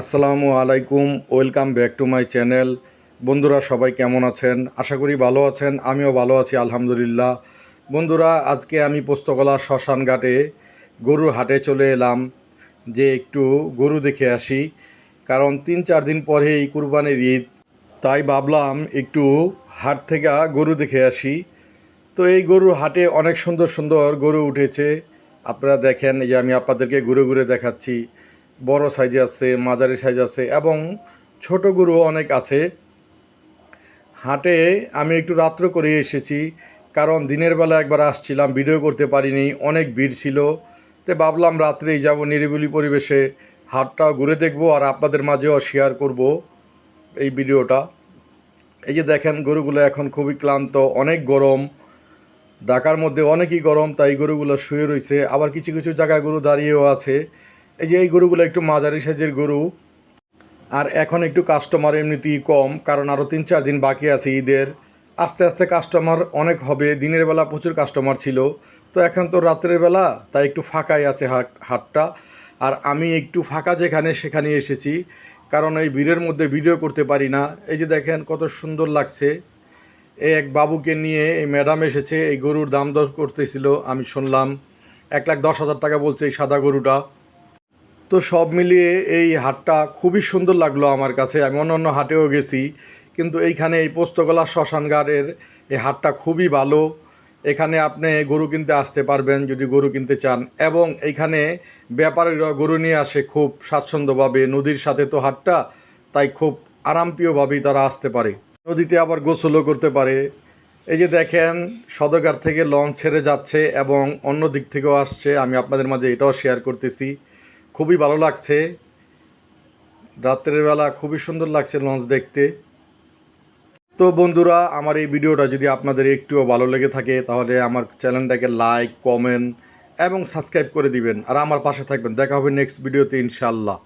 আসসালামু আলাইকুম, welcome back to my channel. বন্ধুরা, সবাই কেমন আছেন? আশা করি ভালো আছেন, আমিও ভালো আছি, আলহামদুলিল্লাহ। বন্ধুরা, আজকে আমি পোস্তকলা শ্মশান ঘাটে গরুর হাটে চলে এলাম, যে একটু গরু দেখে আসি। কারণ তিন চার দিন পরে এই কুরবানির ঈদ, তাই ভাবলাম একটু হাট থেকে গরু দেখে আসি। তো এই গরুর হাটে অনেক সুন্দর সুন্দর গরু উঠেছে। আপনারা দেখেন, এই যে আমি আপনাদেরকে ঘুরে ঘুরে দেখাচ্ছি। বড় সাইজে আছে, মাঝারি সাইজ আছে এবং ছোট গরু অনেক আছে। হাটে আমি একটু রাত্র করে এসেছি, কারণ দিনের বেলা একবার আসছিলাম, ভিডিও করতে পারিনি, অনেক ভিড় ছিল। তো ভাবলাম রাত্রেই যাব নিরিবিলি পরিবেশে, হাটটাও ঘুরে দেখব আর আপনাদের মাঝেও শেয়ার করব এই ভিডিওটা। এই যে দেখেন, গরুগুলো এখন খুবই ক্লান্ত, অনেক গরম। ঢাকার মধ্যে অনেকই গরম, তাই গরুগুলো শুয়ে রয়েছে। আবার কিছু কিছু জায়গায় গরু দাঁড়িয়েও আছে। এই যে এই গরুগুলো একটু মাঝারি সাইজের গরু, আর এখন একটু কাস্টমার এমনিতেই কম, কারণ আরও তিন চার দিন বাকি আছে ঈদের। আস্তে আস্তে কাস্টমার অনেক হবে, দিনের বেলা প্রচুর কাস্টমার ছিল। তো এখন তো রাত্রের বেলা, তাই একটু ফাঁকাই আছে হাট, হাটটা। আর আমি একটু ফাঁকা যেখানে, সেখানে এসেছি। কারণ এই ভিড়ের মধ্যে ভিডিও করতে পারি না। এই যে দেখেন কত সুন্দর লাগছে। এই এক বাবুকে নিয়ে এই ম্যাডাম এসেছে, এই গরুর দাম দর করতেছিল, আমি শুনলাম। এক লাখ দশ হাজার টাকা বলছে এই সাদা গরুটা। তো সব মিলিয়ে এই হাটটা খুবই সুন্দর লাগল আমার কাছে। আমি অন্য অন্য হাটেও গেছি, কিন্তু এইখানে এই পোস্তগোলা শ্মশানগারের এই হাটটা খুবই ভালো। এখানে আপনি গরু কিনতে আসতে পারবেন যদি গরু কিনতে চান। এবং এইখানে ব্যাপারীরা গরু নিয়ে আসে খুব স্বাচ্ছন্দ্যভাবে। নদীর সাথে তো হাটটা, তাই খুব আরামপ্রিয়ভাবেই তারা আসতে পারে। নদীতে আবার গোসলও করতে পারে। এই যে দেখেন, সদরঘাট থেকে লঞ্চ ছেড়ে যাচ্ছে এবং অন্য দিক থেকেও আসছে। আমি আপনাদের মাঝে এটাও শেয়ার করতেছি। খুবই ভালো লাগছে। রাত্রের বেলা খুবই সুন্দর লাগছে লঞ্চ দেখতে। তো বন্ধুরা, আমার এই ভিডিওটা যদি আপনাদের একটুও ভালো লেগে থাকে, তাহলে আমার চ্যানেলটাকে লাইক কমেন্ট এবং সাবস্ক্রাইব করে দিবেন। আর আমার পাশে থাকবেন। দেখা হবে নেক্সট ভিডিওতে ইনশাল্লাহ